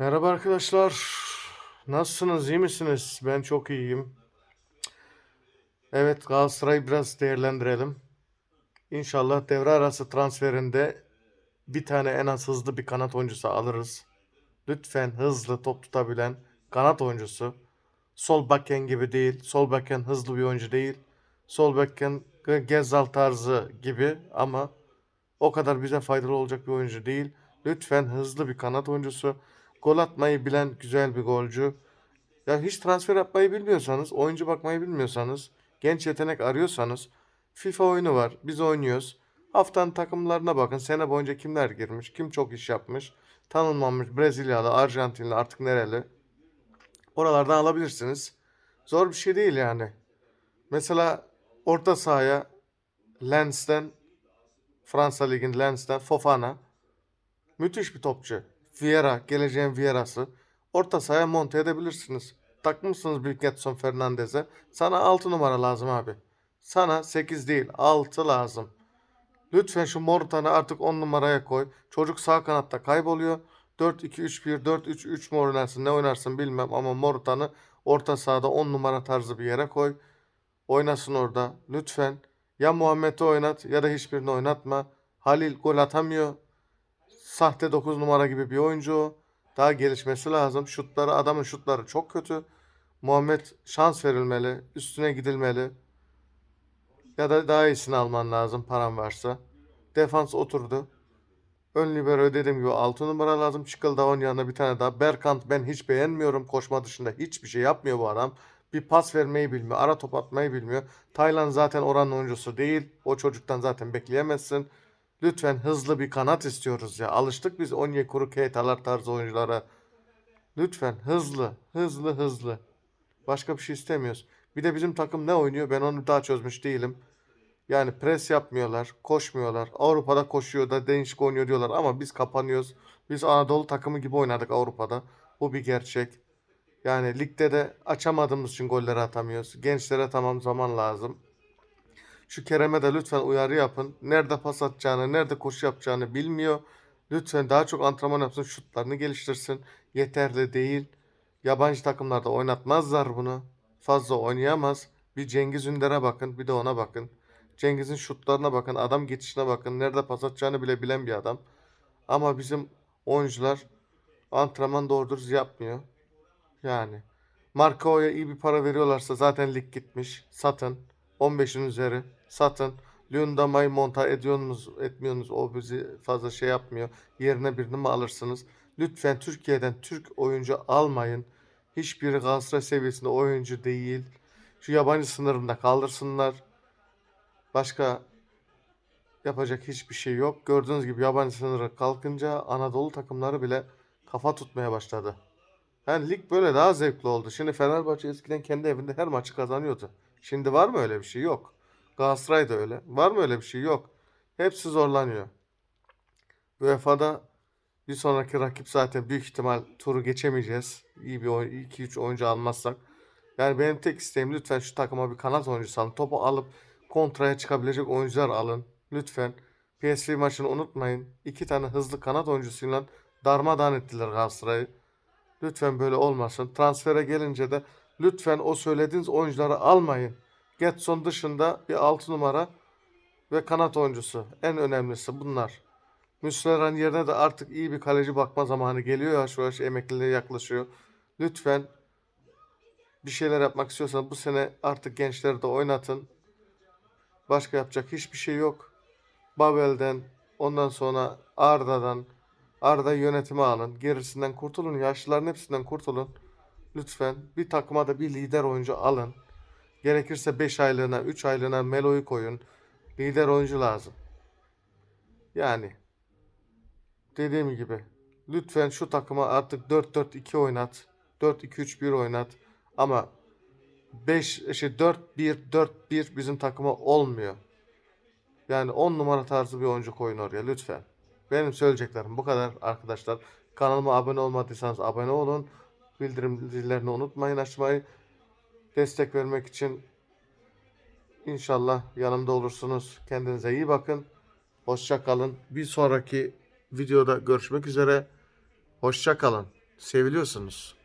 Merhaba arkadaşlar. Nasılsınız? iyi misiniz? Ben çok iyiyim. Evet, Galatasaray'ı biraz değerlendirelim. İnşallah devre arası transferinde bir tane en az hızlı bir kanat oyuncusu alırız. Lütfen hızlı top tutabilen kanat oyuncusu. Sol backen gibi değil. Sol backen hızlı bir oyuncu değil. Sol backen Gezzal tarzı gibi ama o kadar bize faydalı olacak bir oyuncu değil. Lütfen hızlı bir kanat oyuncusu. Gol atmayı bilen güzel bir golcü. Ya hiç transfer yapmayı bilmiyorsanız, oyuncu bakmayı bilmiyorsanız, genç yetenek arıyorsanız FIFA oyunu var. Biz oynuyoruz. Haftanın takımlarına bakın. Sene boyunca kimler girmiş, kim çok iş yapmış. Tanınmamış Brezilyalı, Arjantinli artık nereli. Oralardan alabilirsiniz. Zor bir şey değil yani. Mesela orta sahaya Lens'ten Fransa Ligi'nin Lens'ten Fofana. Müthiş bir topçu. Vieira, geleceğin Vieira'sı. Orta sahaya monte edebilirsiniz. Takmışsınız bir Getson Fernandez'e. Sana 6 numara lazım abi. Sana 8 değil 6 lazım. Lütfen şu Morutan'ı artık 10 numaraya koy. Çocuk sağ kanatta kayboluyor. 4-2-3-1, 4-3-3 mu oynarsın ne oynarsın bilmem ama Morutan'ı orta sahada 10 numara tarzı bir yere koy. Oynasın orada. Lütfen. Ya Muhammed'i oynat ya da hiçbirini oynatma. Halil gol atamıyor. Sahte 9 numara gibi bir oyuncu. Daha gelişmesi lazım. Şutları adamın şutları çok kötü. Muhammed şans verilmeli. Üstüne gidilmeli. Ya da daha iyisini alman lazım paran varsa. Defans oturdu. Ön libero dediğim gibi 6 numara lazım. Çıkıldağ'ın yanına bir tane daha. Berkant ben hiç beğenmiyorum. Koşma dışında hiçbir şey yapmıyor bu adam. Bir pas vermeyi bilmiyor. Ara top atmayı bilmiyor. Taylan zaten oranın oyuncusu değil. O çocuktan zaten bekleyemezsin. Lütfen hızlı bir kanat istiyoruz ya. Alıştık biz Onyekuru, Keitalar tarzı oyunculara. Lütfen hızlı, hızlı, hızlı. Başka bir şey istemiyoruz. Bir de bizim takım ne oynuyor? Ben onu daha çözmüş değilim. Yani pres yapmıyorlar, koşmuyorlar. Avrupa'da koşuyor da değişik oynuyor diyorlar ama biz kapanıyoruz. Biz Anadolu takımı gibi oynadık Avrupa'da. Bu bir gerçek. Yani ligde de açamadığımız için golleri atamıyoruz. Gençlere tamam zaman lazım. Şu Kerem'e de lütfen uyarı yapın. Nerede pas atacağını, nerede koşu yapacağını bilmiyor. Lütfen daha çok antrenman yapsın, şutlarını geliştirsin. Yeterli değil. Yabancı takımlarda oynatmazlar bunu. Fazla oynayamaz. Bir Cengiz Ünder'e bakın, bir de ona bakın. Cengiz'in şutlarına bakın, adam geçişine bakın. Nerede pas atacağını bile bilen bir adam. Ama bizim oyuncular antrenman doğru dürüst yapmıyor. Yani. Markao'ya iyi bir para veriyorlarsa zaten lig gitmiş. Satın. 15'in üzeri. Satın. Lundama'yı monta ediyorsunuz, etmiyorsunuz. O bizi fazla şey yapmıyor. Yerine birini mi alırsınız? Lütfen Türkiye'den Türk oyuncu almayın. Hiçbiri Galatasaray seviyesinde oyuncu değil. Şu yabancı sınırında kaldırsınlar. Başka yapacak hiçbir şey yok. Gördüğünüz gibi yabancı sınırı kalkınca Anadolu takımları bile kafa tutmaya başladı. Yani lig böyle daha zevkli oldu. Şimdi Fenerbahçe eskiden kendi evinde her maçı kazanıyordu. Şimdi var mı öyle bir şey? Yok. Galatasaray da öyle. Var mı öyle bir şey? Yok. Hepsi zorlanıyor. UEFA'da bir sonraki rakip zaten büyük ihtimal turu geçemeyeceğiz. İyi bir 2-3 oyuncu almazsak. Yani benim tek isteğim lütfen şu takıma bir kanat oyuncusu alın. Topu alıp kontraya çıkabilecek oyuncular alın. Lütfen. PSV maçını unutmayın. İki tane hızlı kanat oyuncusuyla darmadağın ettiler Galatasaray'ı. Lütfen böyle olmasın. Transfere gelince de lütfen o söylediğiniz oyuncuları almayın. Getson dışında bir 6 numara ve kanat oyuncusu. En önemlisi bunlar. Müslüman yerine de artık iyi bir kaleci bakma zamanı geliyor. Yavaş yavaş emekliliğe yaklaşıyor. Lütfen bir şeyler yapmak istiyorsan bu sene artık gençleri de oynatın. Başka yapacak hiçbir şey yok. Babel'den, ondan sonra Arda'dan, Arda yönetimi alın. Gerisinden kurtulun. Yaşlıların hepsinden kurtulun. Lütfen bir takıma da bir lider oyuncu alın. Gerekirse 5 aylığına, 3 aylığına Melo'yu koyun. Lider oyuncu lazım. Yani dediğim gibi lütfen şu takıma artık 4-4-2 oynat. 4-2-3-1 oynat. Ama 5 şey 4-1-4-1 bizim takıma olmuyor. Yani 10 numara tarzı bir oyuncu koyun oraya lütfen. Benim söyleyeceklerim bu kadar arkadaşlar. Kanalıma abone olmadıysanız abone olun. Bildirim zillerini unutmayın açmayı. Destek vermek için inşallah yanımda olursunuz. Kendinize iyi bakın. Hoşça kalın. Bir sonraki videoda görüşmek üzere. Hoşça kalın. Seviliyorsunuz.